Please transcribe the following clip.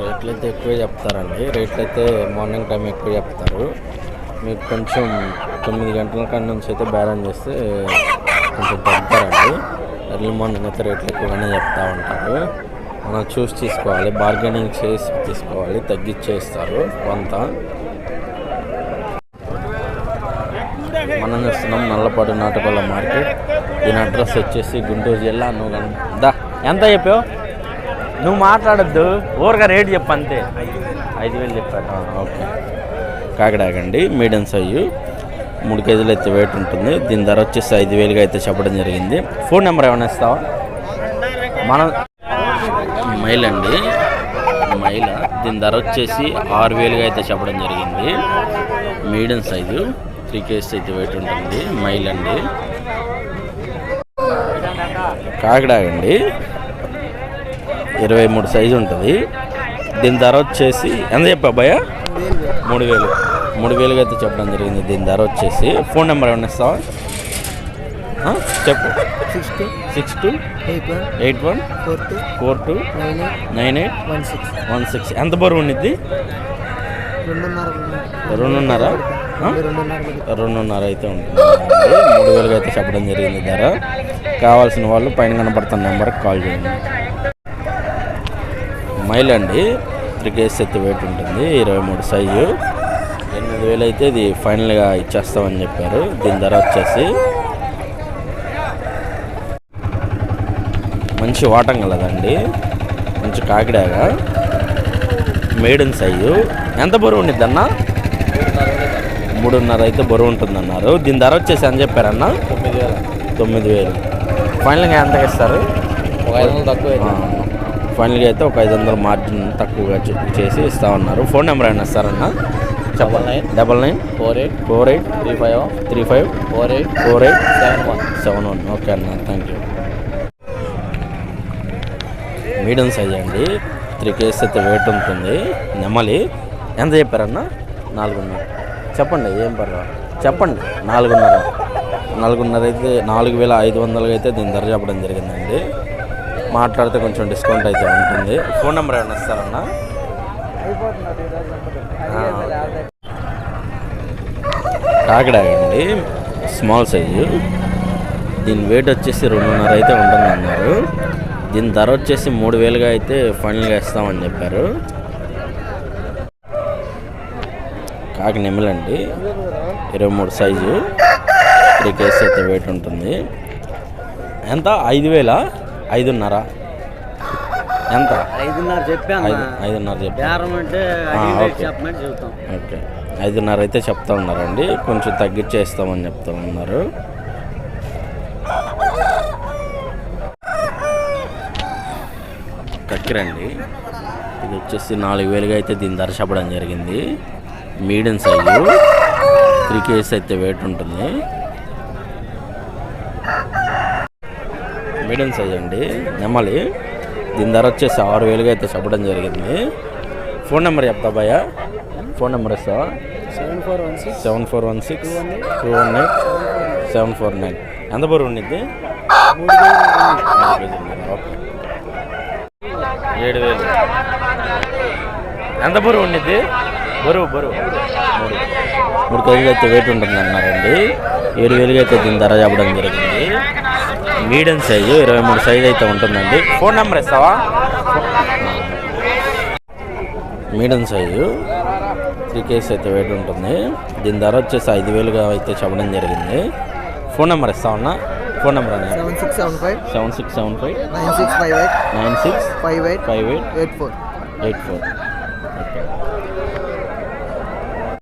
రేట్లు అయితే ఎక్కువ చెప్తారండి. రేట్లు అయితే మార్నింగ్ టైం ఎక్కువ చెప్తారు. మీకు కొంచెం తొమ్మిది గంటల కాడ నుంచి అయితే బ్యాలెన్స్ చేస్తే కొంచెం తగ్గుతారండి. ఎర్లీ మార్నింగ్ అయితే రేట్లు ఎక్కువగానే చెప్తా ఉంటారు. మనం చూసి తీసుకోవాలి బార్గెనింగ్ చేసి తీసుకోవాలి తగ్గించేస్తారు కొంత. మనం చూస్తున్నాం నల్లపాడు నాటకాల మార్కెట్. దీని అడ్రస్ వచ్చేసి గుంటూరు జిల్లా నువ్వు దా ఎంత చెప్పావు? నువ్వు మాట్లాడద్దు. ఊరగా రేట్ చెప్పు అంతే. ఐదు వేలు చెప్పారు. ఓకే. కాకడాకండి మీడియం సైజు. మూడు కేజీలు అయితే వెయిట్ ఉంటుంది. దీని ధర వచ్చేసి ఐదు వేలుగా అయితే చెప్పడం జరిగింది. ఫోన్ నెంబర్ ఏమైనా ఇస్తావా? మనం మైల్ అండి మైల. దీని ధర వచ్చేసి ఆరు వేలుగా అయితే చెప్పడం జరిగింది. Medium size. త్రీ కేజీస్ అయితే వెయిట్ ఉంటుంది. మైల్ అండి కాకిడాగండి ఇరవై మూడు సైజు ఉంటుంది. దీని ధర వచ్చేసి ఎంత చెప్పా భయ మూడు వేలు. మూడు వేలుగా అయితే చెప్పడం జరిగింది. దీని ధర వచ్చేసి ఫోన్ నెంబర్ ఏమన్నా ఇస్తావా? చెప్పు. Six two six two eight one eight one four two four two nine eight nine eight one six one six. ఎంత బరువు ఉండిద్ది? రెండున్నర? రెండున్నర ఆ? రెండున్నర రెండున్నర అయితే ఉంటుంది. మూడు వేలుగా అయితే చెప్పడం జరిగింది ధర. కావాల్సిన వాళ్ళు పైన కనపడుతున్న నెంబర్కి కాల్ చేయండి. మైల్ అండి త్రీ కేజీస్ అయితే వెయిట్ ఉంటుంది. ఇరవై మూడు సైజు. ఎనిమిది వేలు అయితే ఇది ఫైనల్గా ఇచ్చేస్తామని చెప్పారు. దీని ధర వచ్చేసి మంచి వాటం కలదండి. మంచి కాకిడాగా. మేడన్ సైజు. ఎంత బరువు ఉండిద్ది అన్న మూడున్నర అయితే బరువు ఉంటుందన్నారు. దీని ధర వచ్చేసి అని చెప్పారన్న? తొమ్మిది వేల. తొమ్మిది వేలు. ఫైనల్గా ఎంతకి ఇస్తారు తక్కువ ఫైనల్గా అయితే ఒక ఐదు వందల మార్జిన్ తక్కువగా చేసి ఇస్తా ఉన్నారు. ఫోన్ నెంబర్ అయినా ఇస్తారన్న? Double nine double nine four eight four eight three five three five four eight four eight seven one seven one. Okay అన్న థ్యాంక్ యూ. మీడియం సైజ్ అండి. త్రీ కేజీస్ అయితే వెయిట్ ఉంటుంది. నెమలి ఎంత చెప్పారన్న? నాలుగున్నర. చెప్పండి ఏం పర్వా చెప్పండి నాలుగున్నర. నాలుగున్నర అయితే నాలుగు వేల ఐదు వందలుగా అయితే దీని ధర చెప్పడం జరిగిందండి. మాట్లాడితే కొంచెం డిస్కౌంట్ అయితే ఉంటుంది. ఫోన్ నెంబర్ ఏమైనా ఇస్తారన్న? కాకిడాగండి స్మాల్ సైజు. దీని వెయిట్ వచ్చేసి రెండున్నర అయితే ఉంటుంది అన్నారు దీని ధర వచ్చేసి మూడు వేలుగా అయితే ఫైనల్గా ఇస్తామని చెప్పారు. కాకి నెమలండి. ఇరవై మూడు సైజు. త్రీ కేజీస్ అయితే వెయిట్ ఉంటుంది. ఎంత? ఐదు వేలా ఐదున్నర. ఎంత? ఐదున్నర చెప్పాను ఐదు ఐదున్నర చెప్పారు అంటే ఓకే. ఐదున్నర అయితే చెప్తా ఉన్నారండి. కొంచెం తగ్గించేస్తామని చెప్తా ఉన్నారు. కక్కిరండి. ఇది వచ్చేసి నాలుగు వేలుగా అయితే దీని ధర చెప్పడం జరిగింది. Medium size. త్రీ కేజీస్ అయితే వెయిట్ ఉంటుంది. మీడియం సైజ్ అండి నెమ్మలి. దీని ధర వచ్చేసి ఆరు వేలుగా అయితే చెప్పడం జరిగింది. ఫోన్ నెంబర్ చెప్తా భయ్యా. ఫోన్ నెంబర్ ఇస్తావా seven four one six. Seven four one six. Two one eight. Seven four nine. ఎంత బరువు ఉండిద్ది? ఓకే. ఏడు వేలు. ఎంత బరువు ఉండిద్ది? బరువు బరువు. మూడు. మూడు కేజీలు అయితే వెయిట్ ఉంటుంది అన్నారండి ఏడు వేలుగా అయితే దీని ధర చెప్పడం జరిగింది. మీడియం సైజు ఇరవై మూడు సైజు అయితే ఉంటుందండి. ఫోన్ నెంబర్ ఇస్తావా? మీడియం సైజు త్రీ కేజీస్ అయితే వెయిట్ ఉంటుంది. దీని ధర వచ్చేసి ఐదు వేలుగా అయితే చెప్పడం జరిగింది. ఫోన్ నెంబర్ ఇస్తామన్నా ఫోన్ నెంబర్ అనేది seven six seven five seven six seven five nine six five eight nine six five eight five eight eight four eight four okay